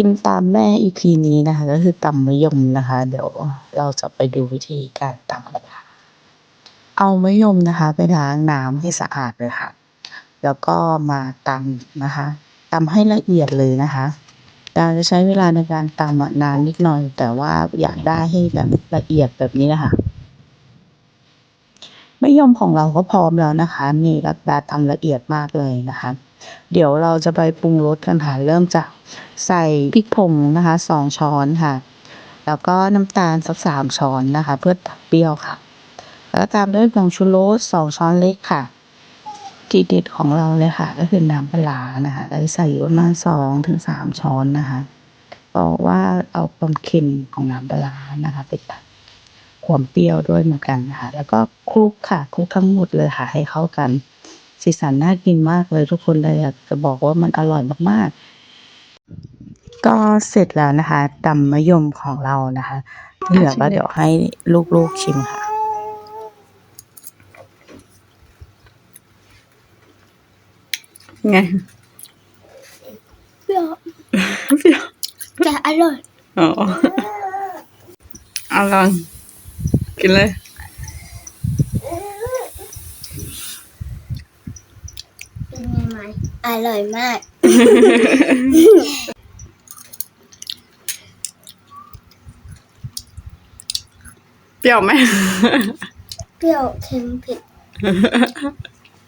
กินตามแม่ EP นี้นะคะ ก็คือตำมะยมนะคะ เดี๋ยวเราจะไปดูวิธีการตำกันค่ะเอามะยมนะคะ ไปล้างน้ำให้สะอาดเลยค่ะ แล้วก็มาตำนะคะตำให้ละเอียดเลยนะคะเราจะใช้เวลาในการตำนานนิดหน่อย แต่ว่าอยากได้ให้แบบละเอียดแบบนี้นะคะมะยมของเราก็พร้อมแล้วนะคะ นี่รัดดาตำละเอียดมากเลยนะคะ เดี๋ยวเราจะไปปรุงรสกันค่ะ เริ่มจากใส่พริกผงนะคะสองช้อนค่ะ แล้วก็น้ำตาลสักสามช้อนนะคะ เพื่อตัดเปรี้ยวค่ะ แล้วตามด้วยผงชูรสสองช้อนเล็กค่ะทีเด็ดของเราเลยค่ะ ก็คือน้ำปลานะคะเราใส่ประมาณสองถึงสามช้อนนะคะบอกว่าเอาความเค็มของน้ำปลาร้านะคะไปตัดความเปรี้ยวด้วยเหมือนกันนะคะแล้วก็คลุกค่ะคลุกทั้งหมดเลยค่ะให้เข้ากัน สีสันน่ากินมากเลยทุกคนเลยอยากจะบอกว่ามันอร่อยมากๆ ก็เสร็จแล้วนะคะตำมะยมของเรานะคะที่เหลือก็เดี๋ยวให้ลูกๆชิมค่ะไงเปรี้ยวเปรี้ยวแต่อร่อยอ๋อเอาลองกินเลย เป็นไง ไหมอร่อยมาก เปรี้ยวไหม เปรี้ยวเค็มเผ็ด